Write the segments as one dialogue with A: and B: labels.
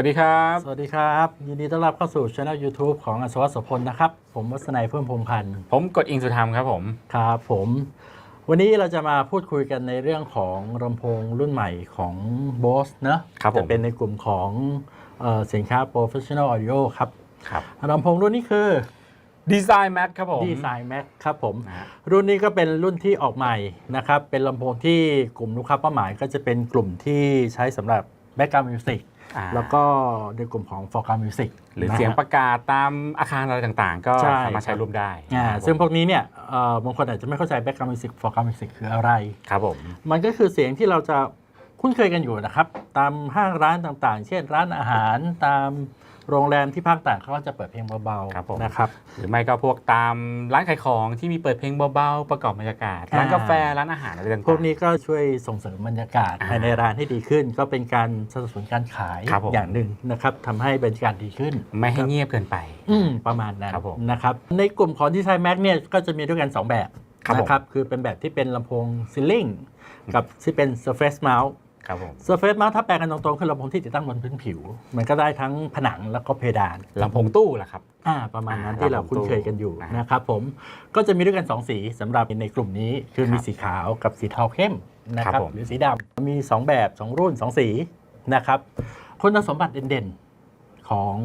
A: วัสดีครับ
B: สวัสดีครับ ยินดีต้อนรับเข้าสู่ช่อง YouTube ของอัศวะโสพลนะครับ ผมวัฒนัยเพิ่มพงษ์พันธ์
A: ผมกดอิงสุธรรมครับผม
B: ครับผม วันนี้เราจะมาพูดคุยกันในเรื่องของลำโพงรุ่นใหม่ของ Bose นะครับ
A: ผม
B: จะเป็นในกลุ่มของเอ่อสินค้า Professional Audio ครับ
A: ครับ
B: ลำโพงรุ่นนี้คือ
A: ดีไซน์แม็กครับผม
B: Design Max ครับผม
A: นะฮะ
B: รุ่นนี้ก็เป็นรุ่นที่ออกใหม่นะครับเป็นลำโพงที่กลุ่มลูกค้าเป้าหมายก็จะเป็นกลุ่มที่ใช้สำหรับ Background Music
A: อ่า
B: แล้วก็ในกลุ่มของ Foreground Music
A: หรือ
B: นะฮะ
A: เสียงประกาศตามอาคารอะไรต่างๆ ก็
B: ใช่
A: สามารถใช้ร่วมได้
B: อ่า
A: ครับผม
B: ซึ่งพวกนี้เนี่ยเอ่อบางคนอาจจะไม่เข้าใจ background music foreground music คืออะไร
A: ครับผม
B: มันก็คือเสียงที่เราจะคุ้นเคยกันอยู่นะครับ ตามห้างร้านต่างๆ เช่นร้านอาหารตาม โรงแรมที่ภาคต่างเขาก็จะเปิดเพลงเบา
A: ครับผม
B: ๆนะครับ
A: หรือไม่ก็พวกตามร้านขายของที่มีเปิดเพลงเบาๆประกอบบรรยากาศ
B: อ่า
A: ร้านกาแฟร้านอาหารอะไรต่างๆ
B: พวกนี้ก็ช่วยส่งเสริมบรรยากาศ
A: อ่า
B: ภายในร้านให้ดีขึ้น ก็เป็นการสนับสนุนการขาย
A: ครับผม
B: อย่างหนึ่งนะครับทำให้บรรยากาศดีขึ้น
A: ไม่ให้เงียบเกินไป
B: อืมประมาณนั้น
A: ครับผม
B: นะครับในกลุ่มของดีไซน์แม็กเนี่ยก็จะมีด้วยกัน 2 แบบ
A: ครับผม
B: นะครับคือเป็นแบบที่เป็นลำโพงซิลลิงกับที่เป็น Surface Mount
A: ครับผม
B: Surface Mount ถ้าแปลกันตรงๆคือลำโพงที่ติดตั้งบนพื้นผิว มันก็ได้ทั้งผนังแล้วก็เพดาน
A: ลำโพงตู้ล่ะครับ
B: อ่าประมาณนั้น
A: อ่า
B: ที่เรา
A: ลำโพง
B: คุ้นเคยกันอยู่
A: ตู้
B: นะครับผมก็จะมีด้วยกัน 2 สีสำหรับในกลุ่มนี้ คือ
A: ครับ
B: มีสีขาวกับสีเทาเข้มนะค
A: ครั
B: รับบ
A: ผม
B: หรือสีดำมี 2 แบบ 2 รุ่น 2 สีนะครับคุณสมบัติเด่นๆ ของ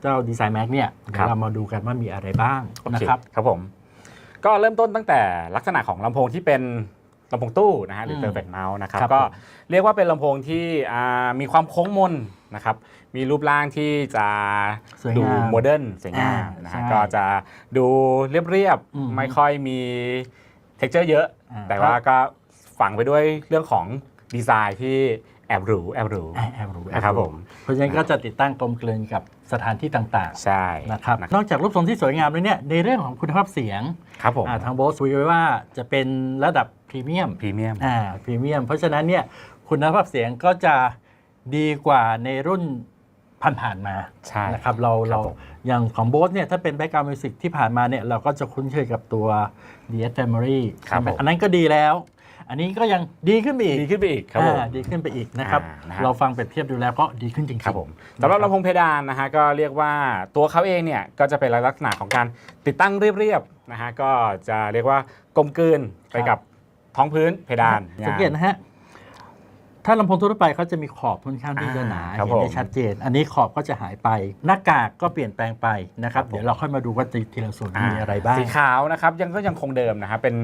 B: เจ้าดีไซน์แม็กเนี่ยเดี๋ยวเรามาดูกันว่ามีอะไรบ้าง
A: โอเค
B: นะครับ
A: ครับผม ก็เริ่มต้นตั้งแต่ลักษณะของลำโพงที่เป็น ลำโพงตู้นะฮะหรือ
B: ม
A: เ e อร์เฟกเมาส์นะครับ
B: ครับ
A: ก็
B: ผม
A: เรียกว่าเป็นลำโพงที่อ่ามีความโค้งมนนะครับมีรูปร่างที่จะ
B: สวย
A: ดู
B: งาม
A: โมเดิร์นสวยงาม
B: อ่าน
A: นะฮะ
B: ใช่
A: ก็จะดูเรียบ
B: อืม
A: ๆ ไม่ค่อยมีเท็กเจอร์เยอะ
B: อ่า
A: แต่ว่าก็ฝังไปด้วยเรื่องของดีไซน์ที่แอบหรูแอบหรู
B: อ่าแอบรู้แอบ
A: นะครับผม
B: เพราะฉะนั้นก็จะติดตั้งกลมกลืนกับสถานที่ต่าง
A: ใช่
B: ๆนะครับนอกจากรูปทรงที่สวยงามแล้วเนี่ยในเรื่องของคุณภาพเสียง
A: ครับผม
B: อ่าทางโบสคุยไว้ว่าจะเป็นระดับ พรีเมียม
A: พรีเมียม
B: อ่าพรีเมียมเพราะฉะนั้นเนี่ยคุณภาพเสียงก็จะดีกว่าในรุ่นผ่านๆมา
A: ใช่
B: นะครับเรา
A: ครับ
B: เรา
A: ผม
B: อย่างของโบสเนี่ยถ้าเป็นแบ็กกราวด์มิวสิกที่ผ่านมาเนี่ยเราก็จะคุ้นเคยกับตัว DS Memory
A: ครับ
B: ใช่ไหม
A: ผม
B: อันนั้นก็ดีแล้ว อันนี้ก็ยังดีขึ้นไปอีก
A: ดีขึ้นไปอีกครับผม
B: อ่าดีขึ้นไปอีกนะครับ
A: อ่านะฮะ
B: เราฟังเปรียบเทียบดูแล้วก็ดีขึ้นจริงๆ
A: ครับผมสำหรับลำโพงเพดานนะฮะก็เรียกว่าตัวเขาเองเนี่ยก็จะเป็นลักษณะของการติดตั้งเรียบๆนะฮะก็จะเรียกว่ากลมกลืนไปกับ ท้องพื้นเพดาน
B: สังเกตนะฮะถ้าลำโพงทั่วไปเขาจะมีขอบค่อนข้างที่จะหนา
A: อ่าครับ
B: เห็นได้
A: ผม
B: ชัดเจน อันนี้ขอบก็จะหายไป หน้ากากก็เปลี่ยนแปลงไปนะครับ
A: ครับผม
B: เดี๋ยวเราค่อยมาดูว่าทีละส่วนมีอะไรบ้าง
A: สีขาวนะครับยังก็ยังคงเดิมนะครับเป็น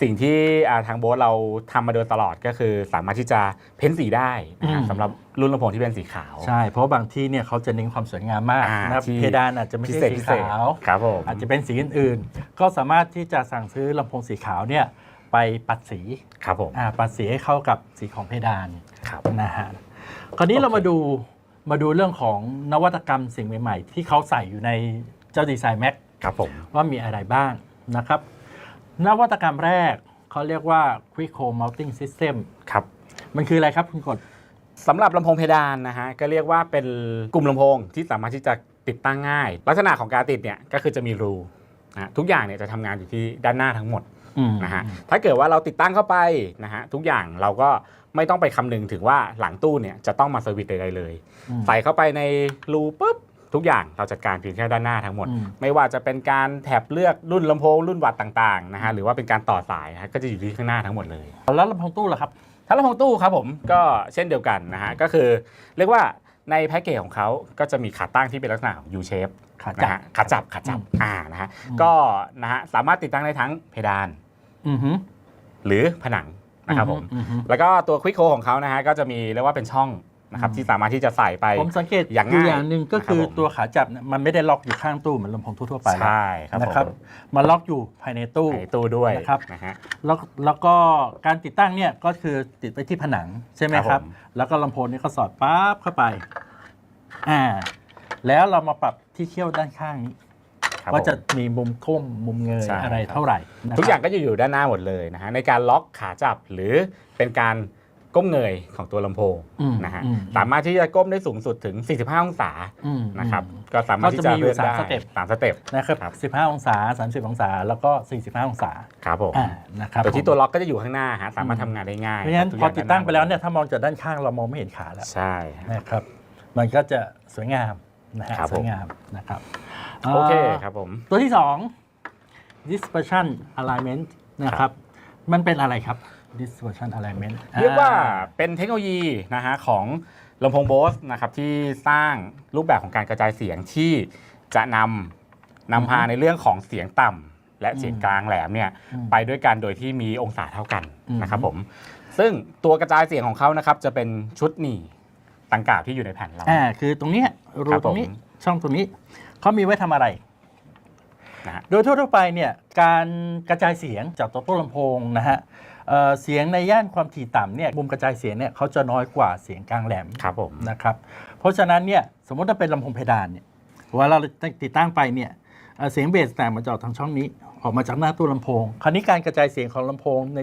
A: สิ่งที่อ่าทางโบสเราทำมาโดยตลอดก็คือสามารถที่จะเพ้นสีได้นะฮะ
B: อืม
A: สำหรับรุ่นลำโพงที่เป็นสีขาว
B: ใช่เพราะว่าบางที่เนี่ยเขาจะเน้นความสวยงามมาก
A: อ่า
B: นะครับ
A: ที่
B: เพดานอาจจะไม่
A: พิ
B: ใช่
A: เศษ
B: สี
A: พิเศษ
B: ขาว
A: ครับผม
B: อาจจะเป็นสีอื่นๆ ก็สามารถที่จะสั่งซื้อลำโพงสีขาวเนี่ย ไปปัดสี
A: ครับผม
B: อ่าปัดสีให้เข้ากับสีของเพดาน
A: ครับ
B: นะฮะคราวนี้
A: โอเค
B: เรามาดูมาดูเรื่องของนวัตกรรมสิ่งใหม่ ๆ ที่เขาใส่อยู่ในเจ้าดีไซน์แม็ก
A: ครับผม
B: ว่ามีอะไรบ้างนะครับ นวัตกรรมแรกเขาเรียกว่า Quick Home Mounting System
A: ครับ
B: มันคืออะไรครับคุณกด
A: สำหรับลำโพงเพดานนะฮะก็เรียกว่าเป็นกลุ่มลำโพงที่สามารถที่จะติดตั้งง่าย ลักษณะของการติดเนี่ยก็คือจะมีรูนะฮะทุกอย่างเนี่ยจะทำงานอยู่ที่ด้านหน้าทั้งหมด
B: อืม
A: นะฮะถ้าเกิดว่าเราติดตั้งเข้าไปนะฮะทุกอย่างเราก็ไม่ต้องไปคำนึงถึงว่าหลังตู้เนี่ยจะต้องมาเซอร์วิสใดๆเลย
B: อืม
A: ใส่เข้าไปในรูปุ๊บทุกอย่างเราจัดการเพียงแค่ด้านหน้าทั้งหมด
B: อืม
A: ไม่ว่าจะเป็นการแถบเลือกรุ่นลำโพงรุ่นวัดต่างๆนะฮะหรือว่าเป็นการต่อสายนะฮะก็จะอยู่ที่ข้างหน้าทั้งหมดเลย
B: แล้วลำโพงตู้ล่ะครับ
A: ถ้าลำโพงตู้ครับผมก็เช่นเดียวกันนะฮะก็คือเรียกว่า ในแพ็กเกจของเขาก็จะมีขาตั้งที่เป็นลักษณะของ U shape
B: ขาจั
A: นะ
B: บ
A: ฮะขาจับขาจับ
B: อืม
A: อ่านะฮะ
B: อืม
A: ก็นะฮะสามารถติดตั้งได้ทั้งเพดาน
B: อือฮึ
A: หรือผนังนะครับผม
B: อือฮึ
A: แล้วก็ตัวควิกโคของเขานะฮะก็จะมีเรียกว่าเป็นช่อง นะครับ
B: อืม
A: ที่สามารถที่จะใส่ไป
B: ผมสังเกต
A: อย่าง
B: อยู่
A: ง่าย
B: อย่างหนึ่งก็คือ
A: นะครับผม
B: ตัวขาจับเนี่ยมันไม่ได้ล็อกอยู่ข้างตู้เหมือนลำโพงทั่วๆไปแล้ว
A: ใช่ครับ
B: นะครับ
A: ผม
B: มันล็อกอยู่ภายในตู้
A: ในตู้ด้วย
B: นะครับ
A: นะฮะ
B: แล้วแล้วก็การติดตั้งเนี่ยก็คือติดไปที่ผนังใช่ไหม
A: ครับ
B: ครับ
A: ผม
B: แล้วก็ลำโพงนี่ก็สอดปั๊บเข้าไปอ่าแล้วเรามาปรับที่เขี้ยวด้านข้างนี้
A: ครับ
B: ว่าจะ
A: ผม
B: มีมุมก้มมุมเงย
A: ใช่
B: อะไร
A: ครับ
B: เท่าไหร่นะครับ
A: ทุกอย่างก็จะอยู่ด้านหน้าหมดเลยนะฮะในการล็อกขาจับหรือเป็นการ ก้มเงยของตัวลำโพง
B: อืม
A: นะฮะ
B: อืม
A: สามารถที่จะก้มได้สูงสุดถึง 45 องศา
B: อืม
A: นะครับ
B: อืม
A: ก็สามารถที่จะ
B: ก็จะมีอยู่
A: เลื่อนได้
B: สามสเต็ป
A: สามสเต็ป
B: นะครับ
A: ครับ
B: 15 องศา 30 องศา แล้วก็ 45 องศา
A: ครับผม
B: อ่านะครับ
A: โดยที่
B: ผม
A: ตัวล็อกก็จะอยู่ข้างหน้าฮะสามารถทำงานได้ง่าย
B: เพราะฉะนั้น
A: ทุก
B: พอ
A: อย่าง
B: ติดตั้งไปแล้วเนี่ย
A: ด้าห
B: ถ้ามองจากด้านข้างเรามองไม่เห็นขาแล้ว
A: ใช่ฮะ
B: นะครับมันก็จะสวยงามนะฮะ
A: ครับ
B: ส
A: ผม
B: วยงามนะครับ
A: โอเค
B: อ่า
A: ครับผม
B: ตัวที่ 2 dispersion alignment นะครับมันเป็นอะไรครับ dispersion alignment
A: เรียกว่า
B: อ่
A: เป็นเทคโนโลยีนะฮะของลำโพงโบสนะครับที่สร้างรูปแบบของการกระจายเสียงที่จะนำนำพาในเรื่องของเสียงต่ำและเสียงกลางแหลมเนี่ย
B: อืม
A: ไปด้วยกันโดยที่มีองศาเท่ากัน
B: อืม
A: นะครับผมซึ่งตัวกระจายเสียงของเขานะครับจะเป็นชุดหนีตังกาบที่อยู่ในแผ่นเรา
B: อ่าคือตรงเนี้ยรู
A: ครับผม
B: ตรงนี้ช่องตรงนี้เขามีไว้ทำอะไร
A: นะฮะ
B: โดยทั่วๆไปเนี่ยการกระจายเสียงจากตัวต้นลำโพงนะฮะ เอ่อเสียงในย่านความถี่ต่ำเนี่ยมุมกระจายเสียงเนี่ยเขาจะน้อยกว่าเสียงกลางแหลม
A: ครับผม
B: นะครับเพราะฉะนั้นเนี่ยสมมติถ้าเป็นลำโพงเพดานเนี่ยเวลาเราติดตั้งไปเนี่ยเอ่อเสียงเบสแต่างมันจะออกทางช่องนี้ออกมาจากหน้าตู้ลำโพง คราวนี้การกระจายเสียงของลำโพงใน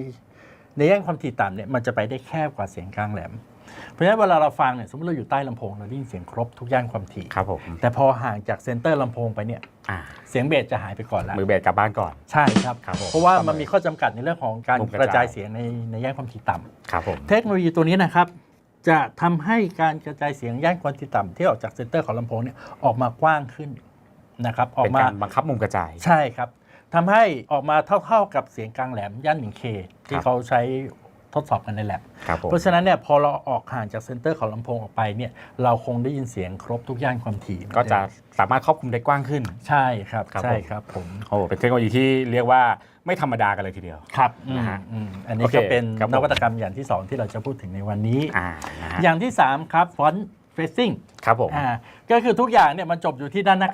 B: ในย่านความถี่ต่ำเนี่ยมันจะไปได้แคบกว่าเสียงกลางแหลม เพราะฉะนั้นเวลาเราฟังเนี่ยสมมติเราอยู่ใต้ลำโพงเราได้ยินเสียงครบทุกย่านความถี่
A: ครับผม
B: แต่พอห่างจากเซนเตอร์ลำโพงไปเนี่ย
A: อ่า
B: เสียงเบสจะหายไปก่อนแล้ว
A: มือเบสกลับบ้านก่อน
B: ใช่ครับ
A: ครับผม
B: เพราะว่ามันมีข้อจำกัดในเรื่องของการ
A: มุมก
B: ก
A: ระ
B: ระ
A: จาย
B: จายเสียงในในย่านความถี่ต่ำ
A: ครับผม
B: เทคโนโลยีตัวนี้นะครับจะทำให้การกระจายเสียงย่านความถี่ต่ำที่ออกจากเซนเตอร์ของลำโพงเนี่ยออกมากว้างขึ้นนะครับออก
A: เป็น
B: มา
A: การบังคับมุมกระจาย
B: ใช่ครับทำให้ออกมาเท่าๆกับเสียงกลางแหลมย่านหนึ่งเค ที่
A: ครับ
B: เขาใช้ท ดสอบกันในแลบ
A: ครับผม
B: เพราะฉะนั้นเนี่ยพอเราออกห่างจากเซนเตอร์ของลำโพงออกไปเนี่ยเราคงได้ยินเสียงครบทุกย่านความถี่
A: ก็จะสามารถครอบคลุมได้กว้างขึ้น
B: ใช่ครับ
A: ครับ
B: ใช่
A: ผม
B: ครับผม
A: โอ้เป็นเทคโนโลยีที่เรียกว่าไม่ธรรมดากันเลยทีเดียว
B: ครับ
A: นะฮะ
B: อืมอันนี้
A: โอเค
B: ก็เป็น
A: ครับผม
B: นวัตกรรมอย่างที่ 2 ที่เราจะพูดถึงในวันนี้
A: อ่านะฮะ
B: อย่างที่ 3 ครับ font facing
A: ครับผม
B: อ่าก็คือทุกอย่างเนี่ยมันจบอยู่ที่ด้านหน้า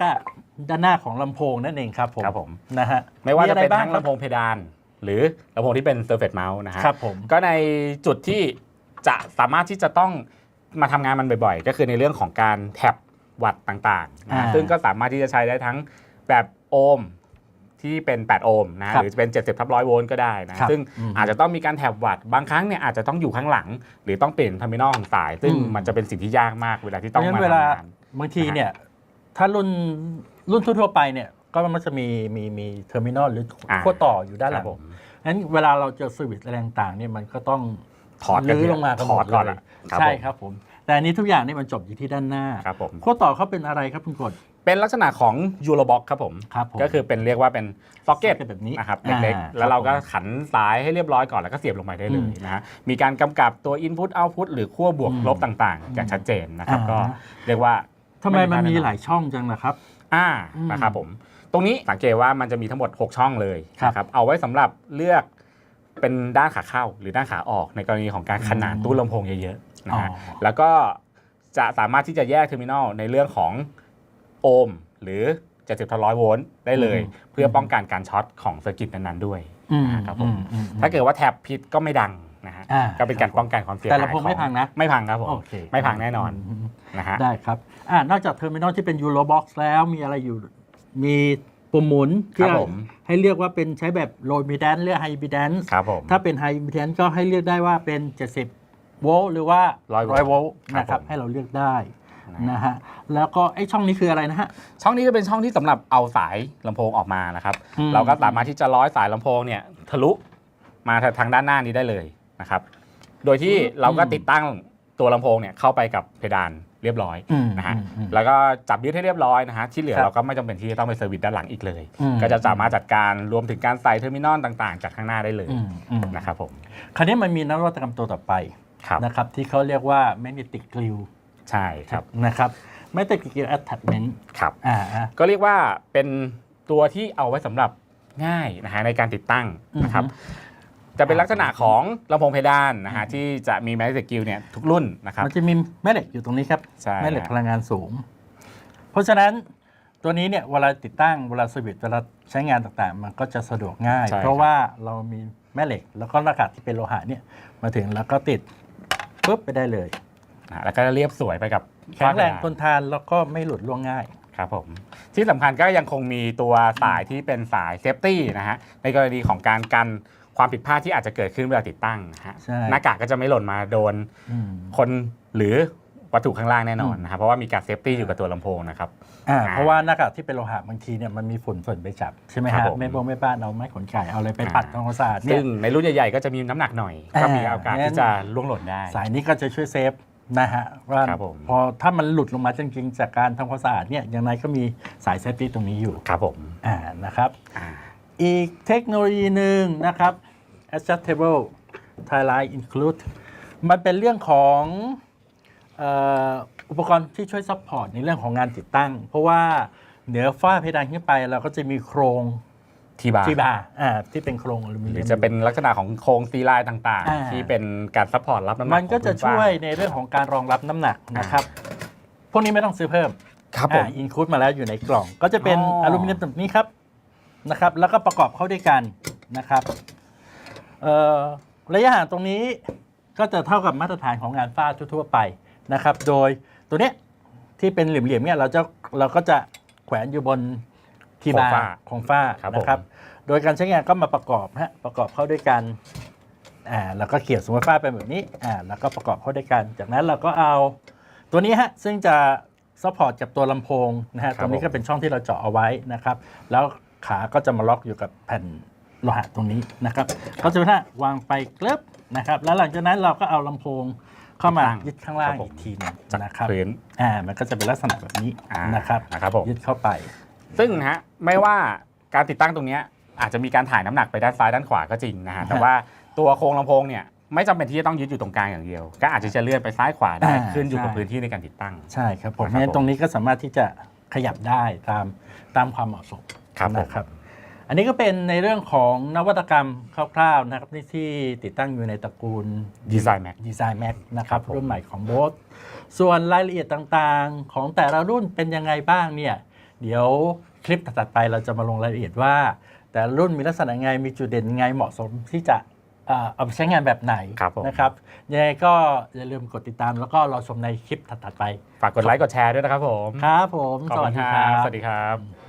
B: ด้านหน้าของลำโพงนั่นเองครับผม
A: ครับผม
B: นะฮะ
A: ไม่ว่าจะเป็น
B: อรบ้
A: ทั้ง
B: ครับ
A: ลำโพงเพดาน หรือลำโพงที่เป็น Surface Mount นะฮะ
B: ครับผม
A: ก็ในจุดที่จะสามารถที่จะต้องมาทำงานมันบ่อยๆ ก็คือในเรื่องของการแท็บวัตต์ต่างๆนะฮะ
B: อ่า
A: ซึ่งก็สามารถที่จะใช้ได้ทั้งแบบโอห์มที่เป็น 8 โอห์มนะฮะ
B: ครับ
A: หรือจะเป็น 70ทับร้อยโวลต์ก็ได้นะฮะ
B: ครับ
A: ซึ่ง
B: อืม
A: อาจจะต้องมีการแท็บวัตต์บางครั้งเนี่ยอาจจะต้องอยู่ข้างหลัง หรือต้องเปลี่ยนเทอร์มินอลของสาย ซึ่ง
B: อืม
A: มันจะเป็นสิ่งที่ยากมากเวลาที่
B: เพ
A: ต้อ
B: ราะ
A: ง
B: ฉะนั้
A: มาน
B: เวลา
A: ทำงาน
B: บางทีเนี่ย ถ้ารุ่นรุ่นทั่วๆไปเนี่ย ก็มันจะมีมีมีเทอร์มินอลหรืออาขั้วต่ออยู่ด้านห
A: ค
B: ลั
A: รับ
B: ง
A: ผม
B: นั้นเวลาเราเจอสวิตช์อะไรต่างๆเนี่ยมันก็ต้อง
A: ถอดกัน
B: ลื้อลงมากัน
A: ถอดก่อน
B: หม
A: ละ
B: เลย
A: ครับ
B: ใช่
A: ผม
B: ครับผม แต่อันนี้ทุกอย่างนี่มันจบอยู่ที่ด้านหน้า
A: ครับผม
B: ขั้วต่อเขาเป็นอะไรครับคุณกฎ
A: เป็นลักษณะของยูโรบ็อกครับผม
B: ครับผม
A: ก็คือเป็นเรียกว่าเป็นซ็อกเก็ต
B: socket แบบนี้
A: นะครับ
B: อ่า
A: เล็กๆแล้วเราก็
B: ครับผม
A: ขันสายให้เรียบร้อยก่อนแล้วก็เสียบลงไปได้เล
B: อื
A: ย
B: ม
A: นะฮะมีการกำกับตัว Input Output หรือขั้วบวก
B: อืม
A: ลบต่างๆ อย่างชัดเจนนะครับ
B: อ่า
A: ก็เรียกว่า
B: ทำไมมันมี
A: ไพลาดแน่นอน
B: หลายช่องจังล่ะครับ
A: อ่า
B: อืม
A: นะครับผม ตรงนี้สังเกตว่ามันจะมีทั้งหมด 6 ช่องเลย
B: ครับ
A: นะครับเอาไว้สำหรับเลือกเป็นด้านขาเข้าหรือด้านขาออกในกรณีของการขนาน
B: อืม
A: ตู้ลำโพงเยอะๆนะฮะ
B: อ๋อ
A: แล้วก็จะสามารถที่จะแยกเทอร์มินอลในเรื่องของโอห์มหรือ70ทับร้อยโวลต์ได้เลย
B: อืม
A: เพื่อป้องกันการช็อตของเซอร์กิตนั้นๆด้วย
B: อืม
A: ครับผม
B: อือือื
A: ถ้าเกิดว่าแท็บผิดก็ไม่ดังนะฮะ
B: อ่า
A: ก็เป็นการป้องกันความเสียหาย
B: แต่ลำโพงไม่พังนะ
A: ไม่พังครับผม
B: โอเค
A: ไม่พังแน่นอน
B: ม
A: นะฮะ
B: ได้ครับอ่านอกจากเทอร์มินอลที่เป็นยูโรบ็อกซ์แล้วมีอะไรอยู่ มีปุ่มหมุน
A: ครั
B: ที่
A: บผม
B: ให้เรียกว่าเป็นใช้แบบโลมิแดนเรียกไฮบิแดน
A: ครับผม
B: ถ้าเป็นไฮบิแดนก็ให้เรียกได้ว่าเป็น 70 โวลต์หรือว่า
A: 100
B: 100โวลต์
A: ครับ
B: นะครับ
A: ผม
B: ให้เราเลือกได้
A: นะ
B: นะฮะแล้วก็ไอ้ช่องนี้คืออะไรนะฮะ
A: ช่องนี้จะเป็นช่องที่สำหรับเอาสายลำโพงออกมานะครับ
B: อืม
A: เราก็สามารถที่จะร้อยสายลำโพงเนี่ยทะลุมาทางด้านหน้านี้ได้เลยนะครับ โดยที่เราก็ติดตั้งตัวลำโพงเนี่ยเข้าไปกับเพดาน เรียบร้อย
B: อืม
A: นะฮะ
B: อืมอืม
A: แล้วก็จับยึดให้เรียบร้อยนะฮะที่เหลือ
B: ครับ
A: เราก็ไม่จำเป็นที่จะต้องไปเซอร์วิสด้านหลังอีกเลย
B: อืม
A: ก็จะสามารถจัดการรวมถึงการใส่เทอร์มินอลต่างๆ จากข้างหน้าได้เลย
B: อืมอืม
A: นะครับผม
B: คราวนี้มันมีนวัตกรรมตัวต่อไป
A: ครับ
B: นะครับที่เขาเรียกว่า magnetic glue
A: ใช่ครับ
B: นะครับ magnetic glue attachment
A: ครับ
B: อ่าอ่า
A: ก็เรียกว่าเป็นตัวที่เอาไว้สำหรับง่ายนะฮะในการติดตั้งนะครับ
B: อือฮึ
A: จะเป็นลักษณะของลำโพงเพดานนะฮะที่จะมีแมกเนติกกิลเนี่ยทุกรุ่นนะครับ
B: มันจะมีแม่เหล็กอยู่ตรงนี้ครับ
A: ใช่
B: แม่เหล็ก
A: ฮะ
B: พลังงานสูง เพราะฉะนั้นตัวนี้เนี่ยเวลาติดตั้งเวลาสวิตช์เวลาใช้งานต่างๆ มันก็จะสะดวกง่าย
A: ใช่
B: เพราะว่าเรามีแม่เหล็ก แล้วก็หน้ากากที่เป็นโลหะเนี่ยมาถึงแล้วก็ติดปุ๊บไปได้เลย
A: นะฮะแล้วก็เรียบสวยไปกับ
B: แข็งแรง
A: ฝ้าเพดาน
B: ทนทานแล้วก็ไม่หลุดล่วงง่าย
A: ครับผม ที่สำคัญก็ยังคงมีตัวสายที่เป็นสายเซฟตี้นะฮะในกรณีของการกัน ความผิดพลาดที่อาจจะเกิดขึ้นเวลาติดตั้งนะฮะ
B: ใช่
A: หน้ากากก็จะไม่หล่นมาโดน
B: อืม
A: คนหรือวัตถุข้างล่างแน่นอน
B: อืม
A: นะครับเพราะว่ามีการเซฟตี้อยู่กับตัวลำโพงนะครับ
B: อ่า
A: อ่า
B: เพราะว่าหน้ากากที่เป็นโลหะบางทีเนี่ยมันมีฝุ่นฝนไปจับใช่ไหม
A: ครั
B: ฮะ
A: บผม
B: ไม่บงไม่บ้านเอาไม้ขนไก่เอาอะไรไป
A: อ่า
B: ปัดทำความสะอาดเนี่
A: ซึ่
B: ย
A: งในรุ่นใหญ่ๆก็จะมีน้ำหนักหน่อย
B: อ่า
A: ก็มีโอกาสที่จะล่วงหล่นได้
B: สายนี้ก็จะช่วยเซฟนะฮะว่า
A: ครับผม
B: พอถ้ามันหลุดลงมาจริงๆจากการทำความสะอาดเนี่ยอย่างไรก็มีสายเซฟตี้ตรงนี้อยู่
A: ครับผม
B: อ่านะครับ
A: อ่า
B: อีกเทคโนโลยีหนึ่งนะครับ adjustable tie line include มันเป็นเรื่องของเอ่ออุปกรณ์ที่ช่วยซัพพอร์ตในเรื่องของงานติดตั้ง เพราะว่าเหนือฝ้าเพดานขึ้นไปเราก็จะมีโครง
A: ทีบาร์
B: ที่บาร์อ่าที่เป็นโครงอลูมิ
A: ห
B: เนี
A: รื
B: ย
A: อ
B: ม
A: จะเป็นลักษณะของโครงตีลายต่าง
B: อ่า
A: ๆที่เป็นการซัพพอร์ตรับน้ำหนัก
B: มันก็จะ
A: ของพื้น
B: ช่วย
A: บ้าน
B: ในเรื่องของการรองรับน้ำหนักนะครับพวกนี้ไม่ต้องซื้อเพิ่ม
A: ครับผม
B: อินคูดมาแล้วอยู่ในกล่อง ก็จะเป็น
A: อ๋ออ
B: อลูมิเนียมแบบนี้ครับ นะครับ แล้วก็ประกอบเข้าด้วยกันนะครับเอ่อระยะห่างตรงนี้ก็จะเท่ากับมาตรฐานของงานฝ้าทั่วๆไปนะครับ โดยตัวเนี้ยที่เป็นเหลี่ยมๆเนี่ยเราจะเราก็จะแขวนอยู่บนทีบา
A: โครงฝ้า
B: ร์ของฝ้า
A: ครับผม
B: นะครับ โดยการใช้งานก็มาประกอบฮะประกอบเข้าด้วยกันอ่าแล้วก็เขียนสมมติฝ้าเป็นแบบนี้อ่าแล้วก็ประกอบเข้าด้วยกัน จากนั้นเราก็เอาตัวนี้ฮะซึ่งจะซัพพอร์ตกับตัวลำโพงนะฮะ
A: ครับ
B: ตรงนี้ก็เป็นช่องที่เราเจาะเอาไว้นะครับ แล้ว ขาก็จะมาล็อกอยู่กับแผ่นโลหะตรงนี้นะครับก็จะถ้าวางไปเกลิบนะครับ แล้วหลังจากนั้นเราก็เอาลำโพงเข้ามายึดข้างล่างอีกทีหนึง
A: จาก
B: นะครับ
A: พื้น
B: อ่ามันก็จะเป็นลักษณะแบบนี้
A: อ่า
B: นะครับ
A: นะครับผม
B: ยึดเข้าไป
A: ซึ่งนะฮะไม่ว่าการติดตั้งตรงเนี้ยอาจจะมีการถ่ายน้ำหนักไปด้านซ้ายด้านขวาก็จริงนะฮะแต่ว่าตัวโครงลำโพงเนี่ยไม่จำเป็นที่จะต้องยึดอยู่ตรงกลางอย่างเดียว ก็อาจจะจะเลื่อนไปซ้ายขวาได้
B: อ่า
A: ขึ้นอยู่กับ
B: ใช่
A: พื้นที่ในการติดตั้ง
B: ใช่ครับผม
A: นะครับ
B: เนี่ย
A: ผม
B: ตรงนี้ก็สามารถที่จะขยับได้ตามตามความเหมาะสม
A: ครับผม
B: นะครับ อันนี้ก็เป็นในเรื่องของนวัตกรรมคร่าวๆนะครับที่ที่ติดตั้งอยู่ในตระกูล
A: ดีไซน์แม็ก
B: ดีไซน์แม็กนะครับ
A: ครับผม
B: รุ่นใหม่ของโบสส่วนรายละเอียดต่างๆ ของแต่ละรุ่นเป็นยังไงบ้างเนี่ยเดี๋ยวคลิปถัดๆไปเราจะมาลงรายละเอียดว่า แต่ละรุ่นมีลักษณะไงมีจุดเด่นยังไงเหมาะสมที่จะเอ่อเอาไปใช้งานแบบไหน
A: ครับผม
B: นะครับยังไงก็อย่าลืมกดติดตาม แล้วก็รอชมในคลิปถัดๆไป
A: ฝากกดไลค์กดแชร์ด้วยนะครับผม
B: ครับผม
A: ขอบ
B: สวั
A: คุ
B: ส
A: ณ
B: ดี
A: ค
B: ค
A: รั
B: รับ
A: สวัสดีครับ